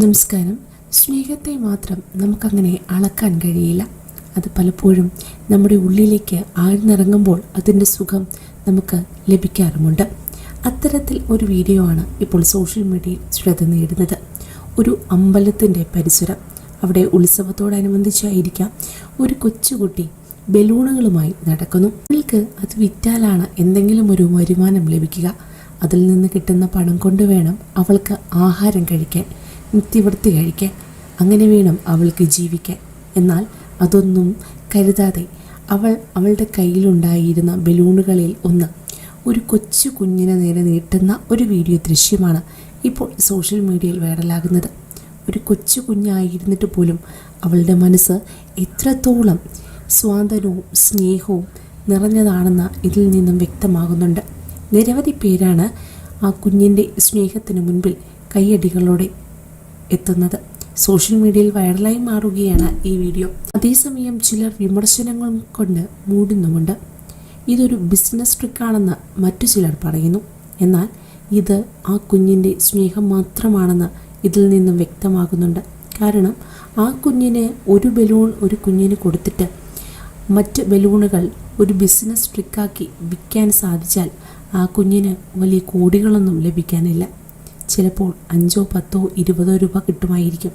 നമസ്കാരം. സ്നേഹത്തെ മാത്രം നമുക്കങ്ങനെ അളക്കാൻ കഴിയില്ല. അത് പലപ്പോഴും നമ്മുടെ ഉള്ളിലേക്ക് ആഴ്ന്നിറങ്ങുമ്പോൾ അതിന്റെ സുഖം നമുക്ക് ലഭിക്കാറുമുണ്ട്. അത്തരത്തിൽ ഒരു വീഡിയോ ആണ് ഇപ്പോൾ സോഷ്യൽ മീഡിയയിൽ ശ്രദ്ധ നേടുന്നത്. ഒരു അമ്പലത്തിന്റെ പരിസരം. അവിടെ ഉത്സവത്തോടനുബന്ധിച്ചായിരിക്കാം ഒരു കൊച്ചുകുട്ടി ബലൂണുകളുമായി നടക്കുന്നു. അവൾക്ക് അത് വിറ്റാലാണ് എന്തെങ്കിലും ഒരു വരുമാനം ലഭിക്കുക. അതിൽ നിന്ന് കിട്ടുന്ന പണം കൊണ്ട് വേണം അവൾക്ക് ആഹാരം കഴിക്കാൻ. നിത്യവൃത്തി കഴിക്കാൻ അങ്ങനെ വേണം അവൾക്ക് ജീവിക്കാൻ. എന്നാൽ അതൊന്നും കരുതാതെ അവൾ അവളുടെ കയ്യിലുണ്ടായിരുന്ന ബലൂണുകളിൽ ഒന്ന് ഒരു കൊച്ചു കുഞ്ഞിനെ നേരെ നീട്ടുന്ന ഒരു വീഡിയോ ദൃശ്യമാണ് ഇപ്പോൾ സോഷ്യൽ മീഡിയയിൽ വൈറലാകുന്നത്. ഒരു കൊച്ചു കുഞ്ഞായിരുന്നിട്ട് പോലും അവളുടെ മനസ്സ് എത്രത്തോളം സ്വാതന്ത്ര്യവും സ്നേഹവും നിറഞ്ഞതാണെന്ന് ഇതിൽ നിന്നും വ്യക്തമാകുന്നുണ്ട്. നിരവധി പേരാണ് ആ കുഞ്ഞിന്റെ സ്നേഹത്തിന് മുൻപിൽ കൈയടികളോടെ എത്തുന്നത്. സോഷ്യൽ മീഡിയയിൽ വൈറലായി മാറുകയാണ് ഈ വീഡിയോ. അതേസമയം ചിലർ വിമർശനങ്ങൾ കൊണ്ട് മൂടുന്നുമുണ്ട്. ഇതൊരു ബിസിനസ് ട്രിക്കാണെന്ന് മറ്റു ചിലർ പറയുന്നു. എന്നാൽ ഇത് ആ കുഞ്ഞിന്റെ സ്നേഹം മാത്രമാണെന്ന് ഇതിൽ നിന്നും വ്യക്തമാകുന്നുണ്ട്. കാരണം ആ കുഞ്ഞിന് ഒരു ബലൂൺ ഒരു കുഞ്ഞിന് കൊടുത്തിട്ട് മറ്റ് ബലൂണുകൾ ഒരു ബിസിനസ് ട്രിക്കാക്കി വിൽക്കാൻ സാധിച്ചാൽ ആ കുഞ്ഞിന് വലിയ കോടികളൊന്നും ലഭിക്കാനില്ല. ചിലപ്പോൾ അഞ്ചോ പത്തോ ഇരുപതോ രൂപ കിട്ടുമായിരിക്കും.